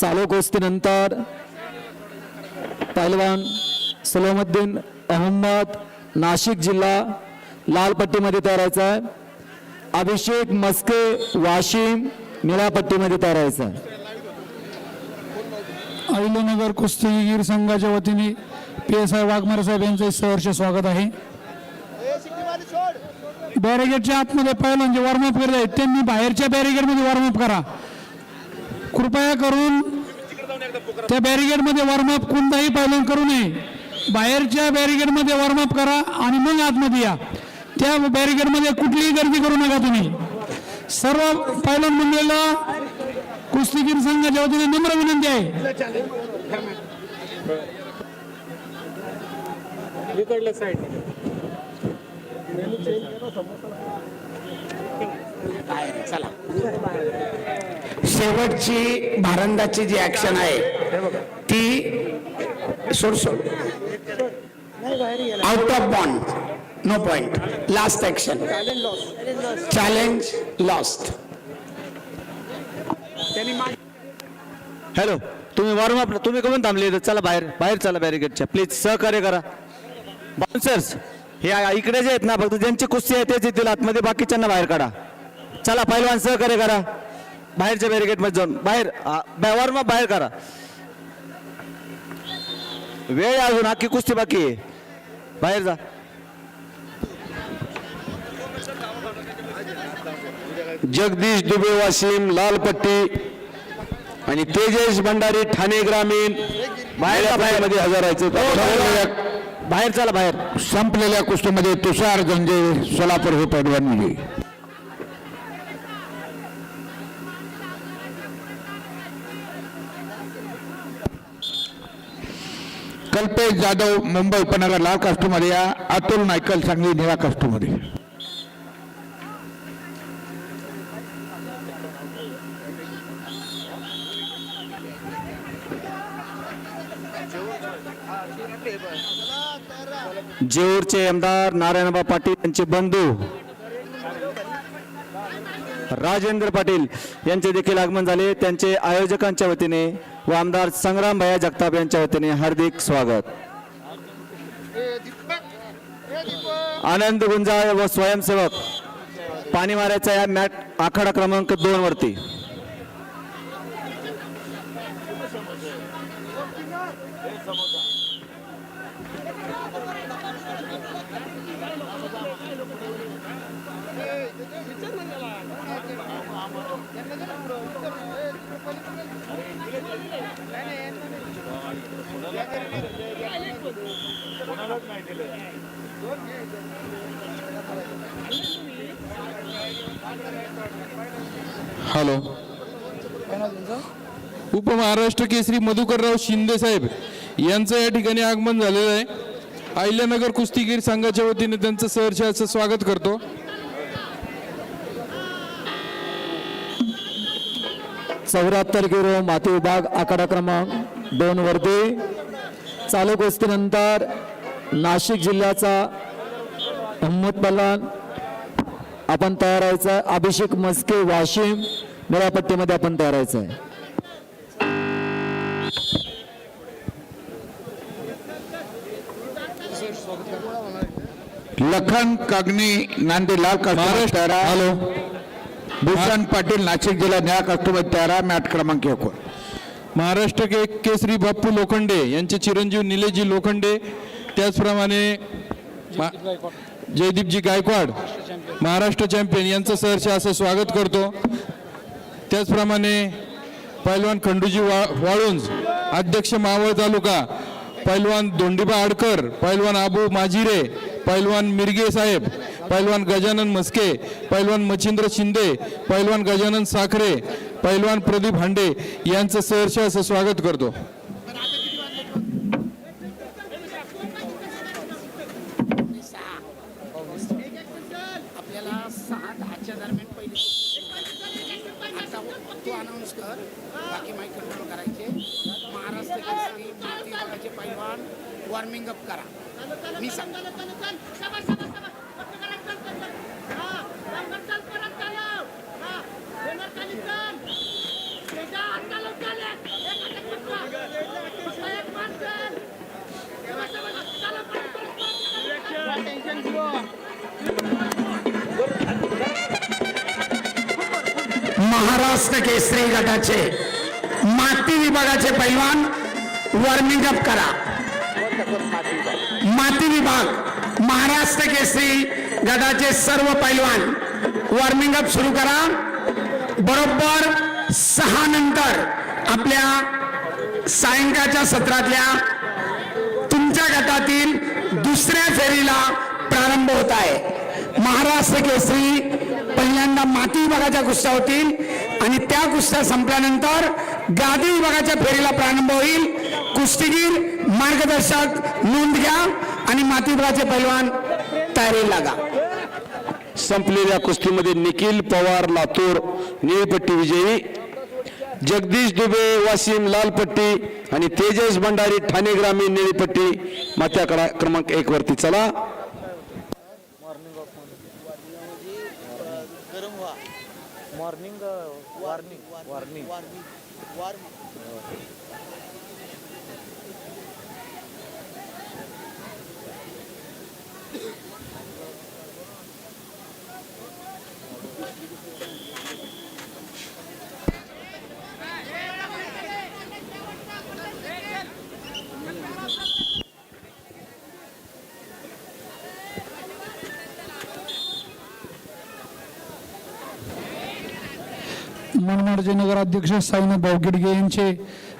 चालू गोष्टीनंतर पैलवान सलोमुद्दीन अहमद नाशिक जिल्हा लालपट्टीमध्ये तयारायचा आहे. अभिषेक मस्के वाशिम निळापट्टीमध्ये तयारायचा आहे. अहिल्यानगर कुस्तीगीर संघाच्या वतीने पी एस आय वाघमारे साहेब यांचं सहर्ष स्वागत आहे. बॅरिगेडच्या आतमध्ये पहिलं जे वॉर्मअप करत आहेत त्यांनी बाहेरच्या बॅरिगेडमध्ये वॉर्मअप करा. कृपया करून त्या बॅरिगेडमध्ये वॉर्मअप कोणताही पहिलं करू नये. बाहेरच्या बॅरिगेडमध्ये वॉर्मअप करा आणि मग आतमध्ये या. त्या बॅरिगेडमध्ये कुठलीही गर्दी करू नका तुम्ही. सर्व पायलन मंडळीला कुस्तीगीर संघाच्या वतीने नम्र विनंती आहे. शेवटची भारंदाची जी ऍक्शन आहे ती सोड सोड. Out of bound no point last action challenge lost hello तुम्ही वॉर्मअप तुम्ही कमून थांबले चला बाहेर. बाहेर चला बॅरिकेडच्या प्लीज सहकार्य करा. बाउन्सर्स हे इकडे जे आहेत ना फक्त ज्यांची कुस्ती आहे तेच येतील. आतमध्ये बाकीच्यांना बाहेर काढा. चला पहिलवान सहकार्य करा. बाहेरच्या बॅरिकेडमध्ये जाऊन. बाहेर वॉर्मअप बाहेर करा. वेळ अजून अख्खी कुस्ती बाकी आहे. बाहेर जा. जगदीश दुबे वाशिम लाल पट्टी आणि तेजस भंडारी ठाणे ग्रामीण. बाहेर मध्ये हजर बाहेर चला बाहेर. संपलेल्या कुस्तीमध्ये तुषार गंजे सोलापूर हे पैलवान कल्पेश जाधव मुंबई उपनगर लाल कास्टमध्ये या अतुल नायकल सांगली निळा कास्टमध्ये जेऊरचे आमदार नारायणबा पाटील यांचे बंधू राजेंद्र पाटील यांचे देखील आगमन झाले. त्यांचे आयोजकांच्या वतीने व आमदार संग्राम भैया जगताप यांच्या वतीने हार्दिक स्वागत. आनंद गुंजाळ व स्वयंसेवक पाणी मारायचा या मॅट आखाडा क्रमांक दोन वरती. हॅलो. उपमहाराष्ट्र केसरी मधुकरराव शिंदे साहेब यांचं या ठिकाणी आगमन झालेलं आहे. अहिल्यानगर कुस्तीगीर संघाच्या वतीने त्यांचं सहर्ष असं स्वागत करतो. चौऱ्याहत्तर किलो माती विभाग आकडा क्रमांक दोन वरती. चालू गोष्टीनंतर नाशिक जिल्ह्याचा अहमद पलान. आपण तयार व्हायचं आहे अभिषेक मस्के वाशिम. निळ्या पट्टीमध्ये आपण तयार व्हायचं आहे लखन कागणी नांदेड लाल कास्टमध्ये तयारा हॅलो. भूषण पाटील नाशिक जिल्हा निळा कास्टमध्ये तयारा मॅट क्रमांक महाराष्ट्र के केसरी बाप्पू लोखंडे यांचे चिरंजीव निलेजी लोखंडे त्याचप्रमाणे मा- जयदीपजी गायकवाड महाराष्ट्र चॅम्पियन यांचं सहर्ष असं स्वागत करतो. त्याचप्रमाणे पैलवान खंडूजी वा वाळुंज अध्यक्ष मावळ तालुका पैलवान दोंडीबा आडकर पैलवान आबू माजिरे पैलवान मिरगे साहेब पैलवान गजानन मस्के पैलवान मच्छिंद्र शिंदे पैलवान गजानन साखरे पैलवान प्रदीप हांडे यांचं सहर्ष असं स्वागत करतो. सहा दहाच्या दरम्यान पहिले आता तू अनाऊन्स कर. बाकी माहीत कंट्रोल करायचे. महाराष्ट्र केसरी माती पैलवान वॉर्मिंग अप करा. मी सांग महाराष्ट्र केसरी गटाचे माती विभागाचे पैलवान वॉर्मिंग अप करा. माती विभाग महाराष्ट्र केसरी गटाचे सर्व पैलवान वॉर्मिंग अप सुरू करा. बरोबर सहा नंतर आपल्या सायंकाळच्या सत्रातल्या तुमच्या गटातील दुसऱ्या फेरीला प्रारंभ होत आहे. महाराष्ट्र केसरी पहिल्यांदा माती विभागाच्या कुस्त्या होतील आणि त्या कुस्त्या संपल्यानंतर गादी विभागाच्या फेरीला प्रारंभ होईल. कुस्तीगीर मार्गदर्शक नोंद घ्या आणि माती विभागाचे पैलवान तयारी लागा. संपलेल्या कुस्तीमध्ये निखिल पवार लातूर निळपट्टी विजयी जगदीश दुबे वाशिम लालपट्टी आणि तेजस भंडारी ठाणे ग्रामीण निळीपट्टी. मात्याकडा क्रमांक एक वरती चला. Warning warning warning warning warning मनमाडचे नगराध्यक्ष साईनाथ भाऊ गिडगे यांचे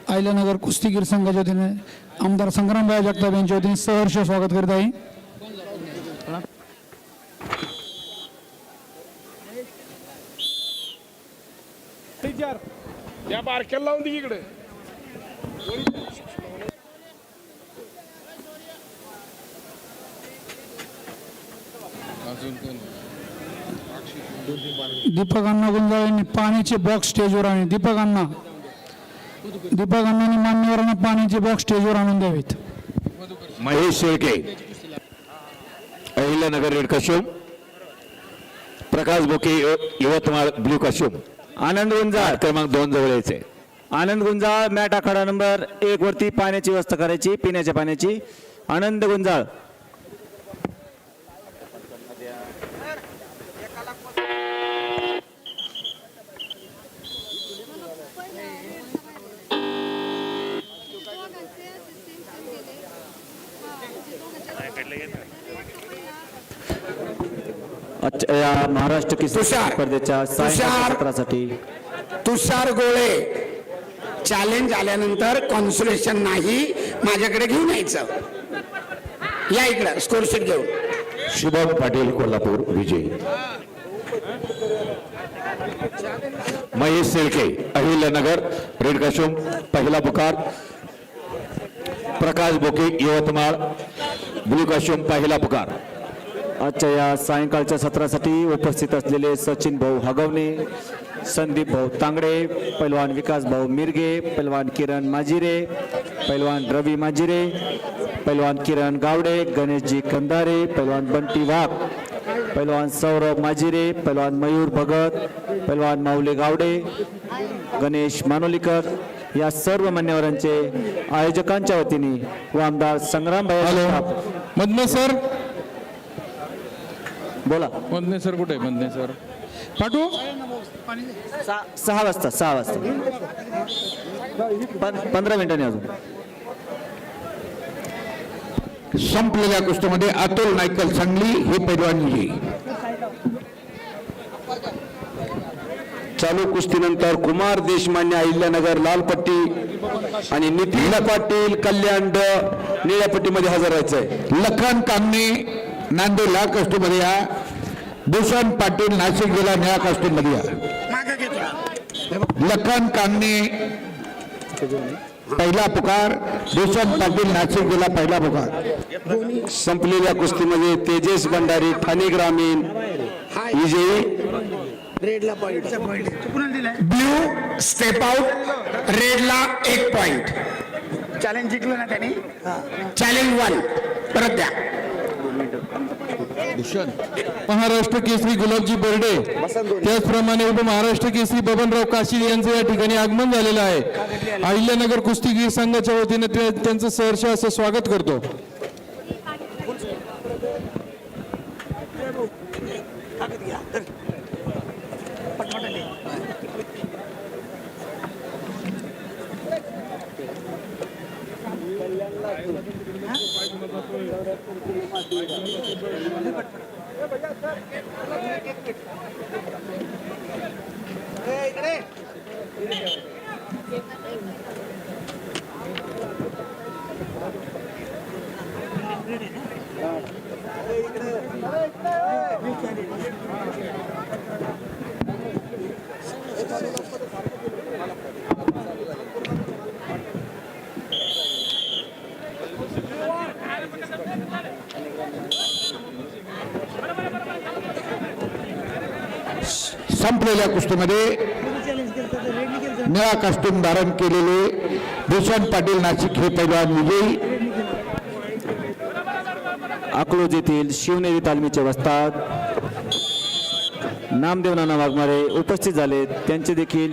आयल्यानगर कुस्तीगीर संघाच्या वतीने आमदार संग्रामभाई जगताप यांच्या वतीने सहर्ष स्वागत करीत आहे. या बारक्याला लावून दे इकडे. दीपक अण्णा गुंजाळ यांनी पाण्याचे बॉक्स स्टेजवर आणले. दीपक अण्णा दीपक अण्णांनी मान्यवरांना पाण्याचे बॉक्स स्टेजवर आणून द्यावेत. महेश शेळके. अहिल्यानगर रेड कशोम प्रकाश बोके यवतमाळ ब्ल्यू कशोम आनंद गुंजाळ. क्रमांक दोन जवळ यायचे. आनंद गुंजाळ मॅट आखाडा नंबर एक वरती पाण्याची व्यवस्था करायची पिण्याच्या पाण्याची. आनंद गुंजाळ. अच्छा या महाराष्ट्र केसरी तुषार. स्पर्धेच्या तुषार. सत्रासाठी. तुषार गोळे. चॅलेंज आल्यानंतर कॉन्सुलेशन नाही माझ्याकडे घेऊन यायचं. या इकडं स्कोरशीट घेऊन. शुभम पाटील कोल्हापूर विजय. महेश शेळके अहिल्यानगर रेड कशोम पहिला पुकार प्रकाश बोके यवतमाळ. ब्ल्यू कशोम पहिला पुकार आजच्या या सायंकाळच्या सत्रासाठी उपस्थित असलेले सचिन भाऊ हगवणे संदीप भाऊ तांगडे पैलवान विकास भाऊ मिरगे पैलवान किरण माजिरे पैलवान रवी माजिरे पैलवान किरण गावडे गणेशजी कंदारे पैलवान बंटी वाघ पैलवान सौरभ माजिरे पैलवान मयूर भगत पैलवान माऊली गावडे गणेश मानोलीकर या सर्व मान्यवरांचे आयोजकांच्या वतीने व आमदार संग्राम भाई मधने सर? बोला. मधने सर कुठे आहे? मधने सर. पाठवू? सहा सहा वाजता सहा वाजता. पं- पंधरा मिनिटांनी अजून. संपलेल्या कुस्तीमध्ये अतुल नायकल सांगली हे पैलवान चालू कुस्तीनंतर कुमार देशमान्य अहिल्यानगर लालपट्टी आणि नितीन पाटील कल्याण ड निळ्या पट्टीमध्ये हजर व्हायचंय लखन कामने नांदेड लाल कस्टमध्ये या. भूषण पाटील नाशिक जिल्हा निळा कस्टमध्ये या. लखन कामने पहिला पुकार. भूषण पाटील नाशिक जिल्हा पहिला पुकार. संपलेल्या कुस्तीमध्ये तेजस भंडारी ठाणे ग्रामीण विजयी. रेडला पॉइंट ब्ल्यू स्टेप आउट रेडला एक पॉइंट चॅलेंज जिंकलं ना त्यांनी? चॅलेंज वन परत द्या. महाराष्ट्र केसरी गुलाबजी बर्डे. त्याचप्रमाणे उपमहाराष्ट्र केसरी बबनराव काशील यांचं या ठिकाणी आगमन झालेलं आहे. अहिल्यानगर कुस्तीगीर संघाच्या वतीने त्यांचं सहर्ष असं स्वागत करतो. Totally Thank you. संपलेल्या कुस्तीमध्ये निळा कास्ट्यूम धारण केलेले भूषण पाटील नाशिक हे पैलवान विजयी. अकलोज येथील शिवनेरी तालमीचे वस्ताद नामदेव नाना वाघमारे उपस्थित झाले. त्यांचे देखील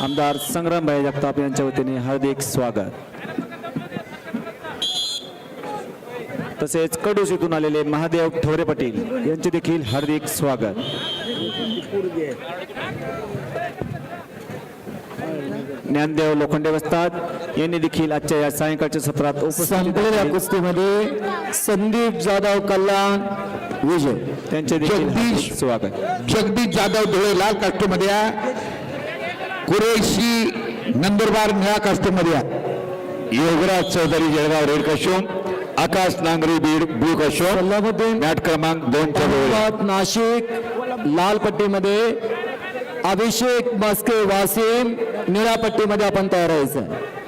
आमदार संग्रामभाई जगताप यांच्या वतीने हार्दिक स्वागत. तसेच कडूस येथून आलेले महादेव ठोरे पाटील यांचे देखील हार्दिक स्वागत. ज्ञानदेव लोखंडे वस्ताद यांनी देखील आजच्या या सायंकाळच्या सत्रात संपलेल्या. कुस्तीमध्ये संदीप जाधव कल्याण विजय. त्यांचे जगदीश. स्वागत. जगदीश जाधव धुळे लाल कास्ट्यूमध्ये या. कुरेशी नंदुरबार निळा या. Yograj Chaudhari Jalgaon red costume Akash Nangari Beed blue Salamuddin mat क्रमांक अहमदाबाद नाशिक लाल पट्टीमध्ये अभिषेक मस्के वासिम निळ्या पट्टीमध्ये आपण तयार व्हायचं